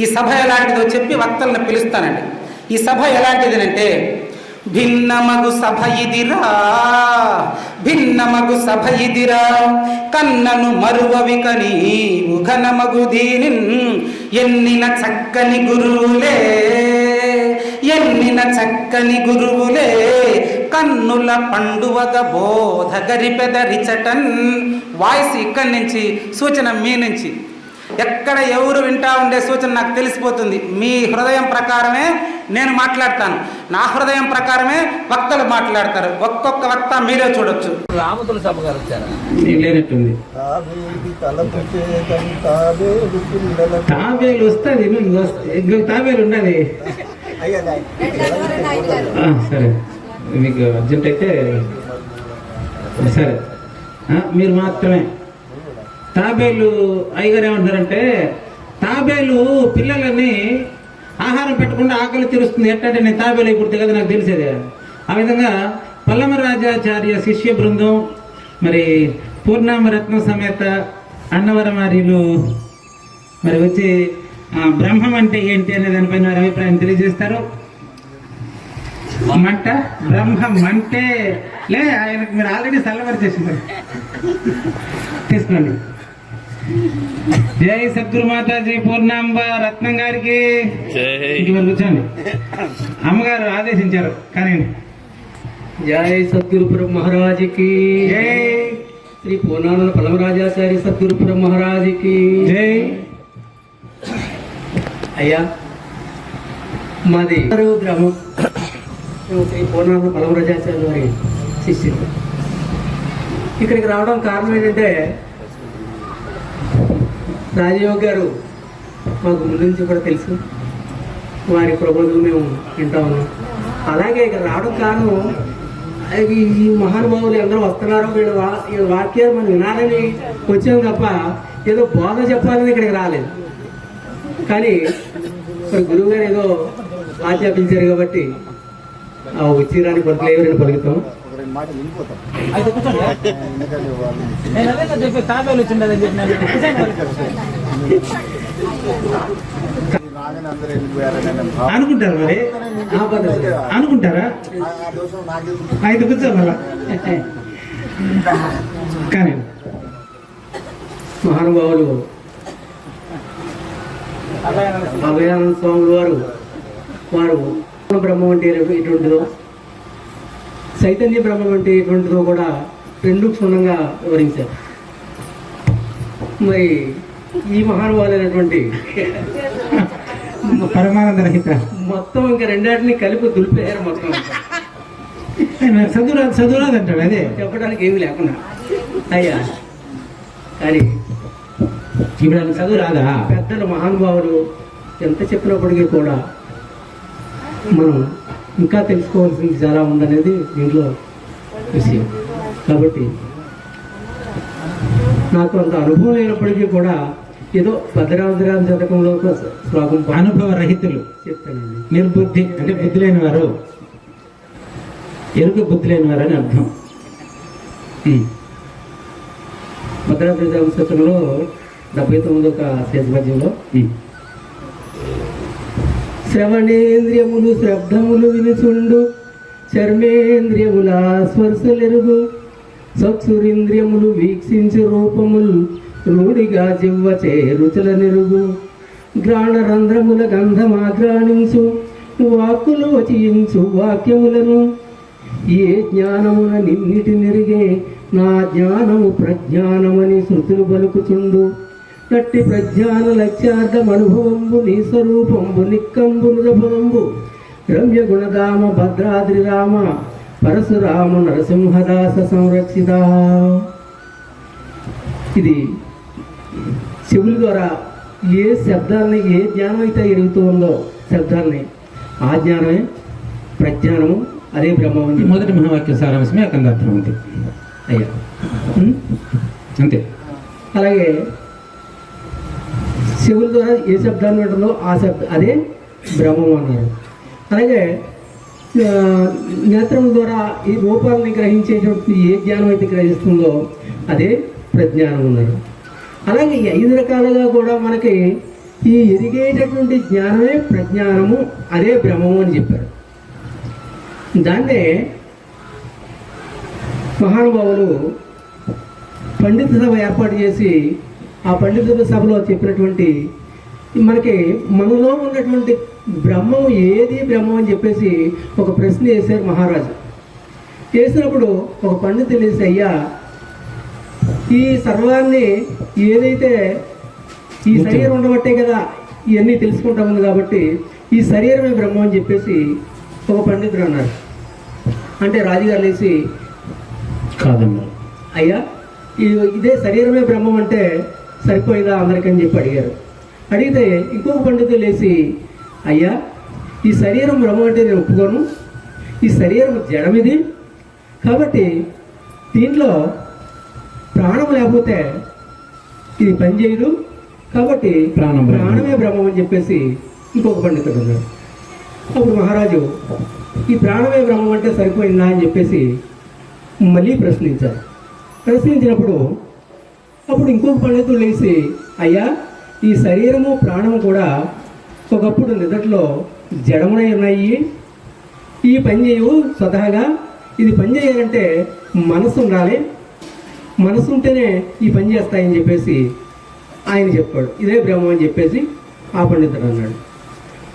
ఈ సభ ఎలాంటిదో చెప్పి వక్తలను పిలుస్తానండి. ఈ సభ ఎలాంటిది అంటే భిన్నమగు సభ ఇదిరా భిన్నమగు సభ ఇదిరా కన్నను మరువవి కని ఉఘనమగు దీని ఎన్నిన చక్కని గురువులే ఎన్నిన చక్కని గురువులే కన్నుల పండువగ బోధ గరిపెదరిచటన్. వాయిస్ ఇక్కడి నుంచి సూచన మీ నుంచి. ఎక్కడ ఎవరు వింటా ఉండే సూచన నాకు తెలిసిపోతుంది. మీ హృదయం ప్రకారమే నేను మాట్లాడతాను. నా హృదయం ప్రకారమే వక్తలు మాట్లాడతారు. ఒక్కొక్క వక్త మీరే చూడొచ్చు. రామతుల సభ గారు లేనట్టుంది. తాబేలు వస్తుంది తాబేలు ఆ, సరే. మీకు అర్జెంట్ అయితే సరే. మీరు మాత్రమే. తాబేలు అయ్యగారు ఏమంటారంటే తాబేలు పిల్లలని ఆహారం పెట్టకుండా ఆకలి తీరుస్తుంది. ఎట్టంటే నేను తాబేలు ఇప్పుడు కదా నాకు తెలిసేది. ఆ విధంగా పల్లమరాజాచార్య శిష్య బృందం మరి పూర్ణామరత్న సమేత అన్నవరమార్యులు మరి వచ్చి బ్రహ్మం అంటే ఏంటి అనే దానిపైన వారి అభిప్రాయం తెలియజేస్తారు. మంట? బ్రహ్మం అంటే లే ఆయనకు మీరు ఆల్రెడీ సల్లవరి చేసినారు తీసుకోండి జై సద్గురు మాతాజీ పూర్ణాంబ రత్నం గారికి. కూర్చోండి. అమ్మగారు ఆదేశించారు. కానీ జై సద్గురుపురం మహారాజుకి. జై. శ్రీ పూర్ణానంద పలమరాజాచార్య సద్గురుపురం మహారాజుకి. జై. అయ్యా మాది గ్రామం. శ్రీ పూర్ణానంద పలమరాజాచార్య వారి శిష్యులు. ఇక్కడికి రావడం కారణం ఏంటంటే రాజయోగ్ గారు మాకు ముందు నుంచి కూడా తెలుసు. వారి ప్రబోధులు మేము వింటా ఉన్నాం. అలాగే ఇక్కడ రావడం కారణం ఈ మహానుభావులు ఎందరో వస్తున్నారు వీళ్ళ వాక్యాలు మనం వినాలని వచ్చాం తప్ప ఏదో బోధ చెప్పాలని ఇక్కడికి రాలేదు. కానీ మరి గురువు గారు ఏదో ఆజ్ఞాపించారు కాబట్టి ఆ వచ్చిరాని పలుకులు ఎవరైనా పలుకుతాం. చెప్పి తాబేలు వచ్చిండదని చెప్పి మరి. అనుకుంటారు మరి? అనుకుంటారా? ఐదు కూర్చో మళ్ళా. కానీ మహానుభావులు అభయానంద స్వాములు వారు వారు బ్రహ్మం అంటే ఎటువంటిదో చైతన్య బ్రహ్మం అంటే ఎటువంటిదో కూడా రెండు క్షుణ్ణంగా వివరించారు. మరి ఈ మహానుభావులైనటువంటి పరమానంద రహిత. మొత్తం ఇంకా రెండాటిని కలిపి దులిపేశారు మొత్తం చదువురాదు చదువురాదు అంటాడు అదే. చెప్పడానికి ఏమీ లేకుండా. అయ్యా కానీ ఇప్పుడు ఆయన చదువు రాదా? పెద్దల మహానుభావులు ఎంత చెప్పినప్పటికీ కూడా మనం ఇంకా తెలుసుకోవాల్సింది చాలా ఉందనేది దీంట్లో విషయం. కాబట్టి నాకు అంత అనుభవం లేనప్పటికీ కూడా ఏదో భద్రావతిరామ శతకంలో శ్లోకం అనుభవ రహితులు. చెప్తానండి. నిర్బుద్ధి అంటే బుద్ధి లేని వారు ఎరుక బుద్ధి లేని వారు అని అర్థం. భద్రావతిరామ శతకంలో డెబ్బై తొమ్మిది ఒక ఉమ్. శ్రవణేంద్రియములు శబ్దములు వినుచుండు. చర్మేంద్రియముల స్పర్శలెరుగు. సత్సురింద్రియములు వీక్షించు రూపములు రూఢిగా జివ్వచే చేరుచుల నిరుగు గ్రాణరంధ్రముల గంధమాగ్రాణించు వాక్కులు వచించు వాక్యములను. ఏ జ్ఞానమున నిన్నిటి నెరిగే నా జ్ఞానము ప్రజ్ఞానమని శృతులు పలుకుచుండు. నట్టి ప్రజ్ఞాన లక్ష్యార్థం అనుభవంబు నీ స్వరూపంబు నిక్కంబు నృభవంబు రమ్య గుణధామ భద్రాద్రి రామ పరశురామ నరసింహదాస సంరక్షిత. ఇది శివుల ద్వారా ఏ శబ్దాలని ఏ జ్ఞానం అయితే ఎరుగుతూ ఉందో శబ్దాలని ఆ జ్ఞానమే ప్రజ్ఞానము అదే బ్రహ్మం ఈ మొదటి మహావాక్య సారాంశమే కందార్థం అంతే అయ్యా? అంతే. అలాగే శివుల ద్వారా ఏ శబ్దాన్ని ఉంటుందో ఆ శబ్ద అదే బ్రహ్మం అన్నారు. అలాగే నేత్రం ద్వారా ఈ రూపాలని గ్రహించేటువంటి ఏ జ్ఞానం అయితే గ్రహిస్తుందో అదే ప్రజ్ఞానం ఉన్నారు అలాగే ఈ ఐదు రకాలుగా కూడా మనకి ఈ ఎదిగేటటువంటి జ్ఞానమే ప్రజ్ఞానము అదే బ్రహ్మము అని చెప్పారు. దాన్నే మహానుభావులు పండిత సభ ఏర్పాటు చేసి ఆ పండిత సభలో చెప్పినటువంటి మనకి మనలో ఉన్నటువంటి బ్రహ్మం ఏది బ్రహ్మం అని చెప్పేసి ఒక ప్రశ్న వేశారు మహారాజు. చేసినప్పుడు ఒక పండితులు వేసి అయ్యా ఈ సర్వాన్ని ఏదైతే ఈ శరీరం ఉండబట్టే కదా ఇవన్నీ తెలుసుకుంటా ఉంది కాబట్టి ఈ శరీరమే బ్రహ్మం అని చెప్పేసి ఒక పండితుడు అన్నారు. అంటే రాజుగారు లేచి కాదన్నారు అయ్యా ఇది- ఇదే శరీరమే బ్రహ్మం అంటే సరిపోయిందా అందరికని చెప్పి అడిగారు. అడిగితే ఇంకొక పండితులు లేచి అయ్యా ఈ శరీరం బ్రహ్మం అంటే నేను ఒప్పుకోను. ఈ శరీరం జడమిది. కాబట్టి దీంట్లో ప్రాణం లేకపోతే ఇది పనిచేయదు కాబట్టి ప్రాణం. ప్రాణమే బ్రహ్మం అని చెప్పేసి ఇంకొక పండితుడు ఉన్నారు అప్పుడు మహారాజు ఈ ప్రాణమే బ్రహ్మం అంటే సరిపోయిందా అని చెప్పేసి మళ్ళీ ప్రశ్నించారు. ప్రశ్నించినప్పుడు అప్పుడు ఇంకొక పండితుడు లేచి అయ్యా ఈ శరీరము ప్రాణము కూడా ఒకప్పుడు నిదట్లో జడమునై ఉన్నాయి ఈ పని చేయవు స్వతహాగా ఇది పని చేయాలంటే మనసు ఉండాలి మనసు ఉంటేనే ఈ పని చేస్తాయని చెప్పేసి ఆయన చెప్పాడు. ఇదే బ్రహ్మం అని చెప్పేసి ఆ పండితుడు అన్నాడు.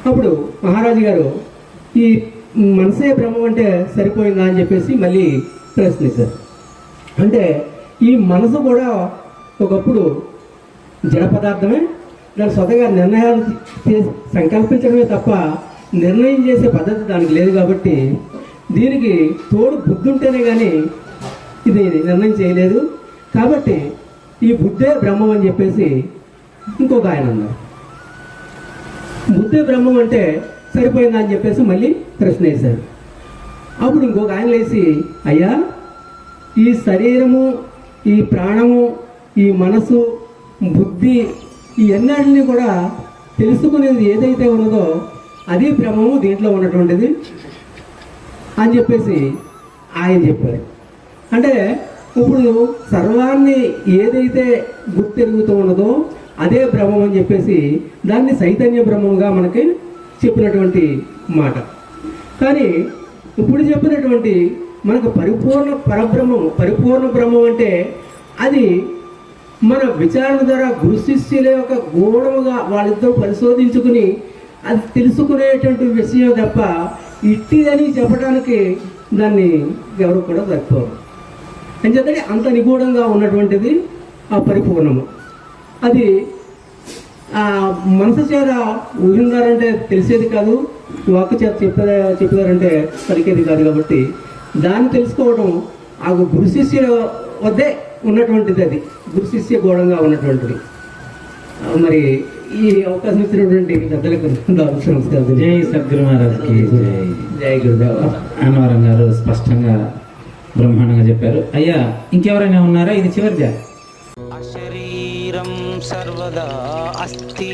అప్పుడు మహారాజు గారు ఈ మనసే బ్రహ్మం అంటే సరిపోయిందా అని చెప్పేసి మళ్ళీ ప్రశ్నించారు. అంటే ఈ మనసు కూడా ఒకప్పుడు జడ పదార్థమే దాని స్వతగా నిర్ణయాలు సంకల్పించడమే తప్ప నిర్ణయం చేసే పద్ధతి దానికి లేదు కాబట్టి దీనికి తోడు బుద్ధి ఉంటేనే కానీ ఇది నిర్ణయం చేయలేదు. కాబట్టి ఈ బుద్ధే బ్రహ్మం అని చెప్పేసి ఇంకొక ఆయన అన్నారు. బుద్ధే బ్రహ్మం అంటే సరిపోయిందా అని చెప్పేసి మళ్ళీ ప్రశ్న వేశారు. అప్పుడు ఇంకొక ఆయన లేచి అయ్యా ఈ శరీరము ఈ ప్రాణము ఈ మనసు బుద్ధి ఈ ఎన్నాటిని కూడా తెలుసుకునేది ఏదైతే ఉన్నదో అది బ్రహ్మము దీంట్లో ఉన్నటువంటిది అని చెప్పేసి ఆయన చెప్పారు అంటే ఇప్పుడు సర్వాన్ని ఏదైతే గుర్తెరుగుతూ ఉన్నదో అదే బ్రహ్మం అని చెప్పేసి దాన్ని చైతన్య బ్రహ్మంగా మనకి చెప్పినటువంటి మాట. కానీ ఇప్పుడు చెప్పినటువంటి మనకు పరిపూర్ణ పరబ్రహ్మం పరిపూర్ణ బ్రహ్మం అంటే అది మన విచారణ ద్వారా గురు శిష్యుల యొక్క గూఢముగా వాళ్ళిద్దరూ పరిశోధించుకుని అది తెలుసుకునేటువంటి విషయం తప్ప ఇట్టిదని చెప్పడానికి దాన్ని ఎవరు కూడా తక్కువరు అని చెప్పండి అంత నిగూఢంగా ఉన్నటువంటిది ఆ పరిపూర్ణము. అది ఆ మనసు చేత ఊహిందారంటే తెలిసేది కాదు వాక్ చేత చెప్పే చెప్పారంటే పలికేది కాదు కాబట్టి దాన్ని తెలుసుకోవడం ఆ గురు శిష్యుల వద్దే ఉన్నటువంటిది అది. గురు శిష్య గోడంగా ఉన్నటువంటిది. మరి ఈ అవకాశం ఇచ్చినటువంటి పెద్దలకు నమస్కారం జై సద్గురు మహారాజ్కి జై జై. గురుదేవ అన్నవరం గారు స్పష్టంగా బ్రహ్మాండంగా చెప్పారు. అయ్యా ఇంకెవరైనా ఉన్నారా? ఇది చివరిదా. అశరీరం సర్వదా అస్తి.